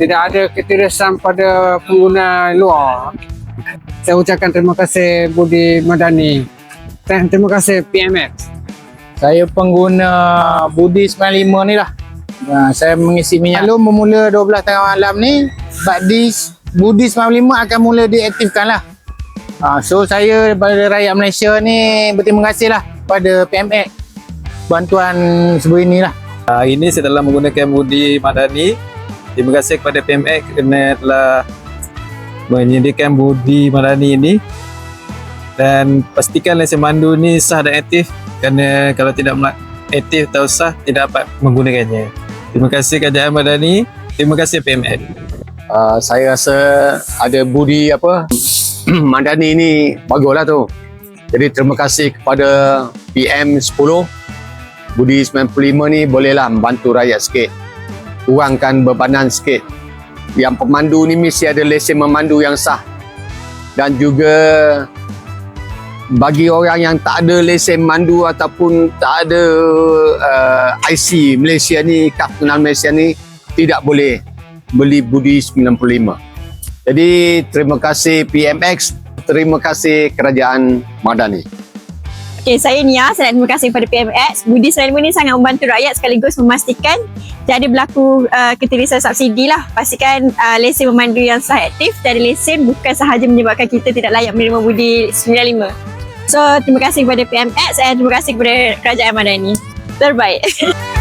tidak ada ketirisan pada pengguna luar. Saya ucapkan terima kasih Budi Madani. Dan terima kasih PMX. Saya pengguna Budi 95 ni lah. Ha, saya mengisi minyak. Lalu memula 12 tengah malam ni, Badi Budi 95 akan mula diaktifkan lah. Ha, so saya daripada rakyat Malaysia ni berterima kasih lah pada PMX bantuan sebelum ini lah. Hari ini saya telah menggunakan Budi Madani. Terima kasih kepada PMX kerana telah menyediakan Budi Madani ini. Dan pastikan lesen mandu ni sah dan aktif kerana kalau tidak aktif atau sah tidak dapat menggunakannya. Terima kasih Kerajaan Madani. Terima kasih PMX. uh, saya rasa ada budi apa Mandani ni baguslah tu. Jadi terima kasih kepada PM10 Budi 95 ni bolehlah membantu rakyat sikit. Kurangkan bebanan sikit. Yang pemandu ni mesti ada lesen memandu yang sah. Dan juga bagi orang yang tak ada lesen mandu ataupun tak ada uh, IC Malaysia ni, kad pengenal Malaysia ni tidak boleh beli Budi 95. Jadi terima kasih PMX, terima kasih Kerajaan Madani. Okay, saya Nia. Saya nak terima kasih kepada PMX. Budi Selain ini sangat membantu rakyat sekaligus memastikan tiada berlaku uh, ketirisan subsidi lah. Pastikan uh, lesen memandu yang sah aktif. Tiada lesen bukan sahaja menyebabkan kita tidak layak menerima Budi 95. So, terima kasih kepada PMX dan terima kasih kepada Kerajaan Madani. Terbaik.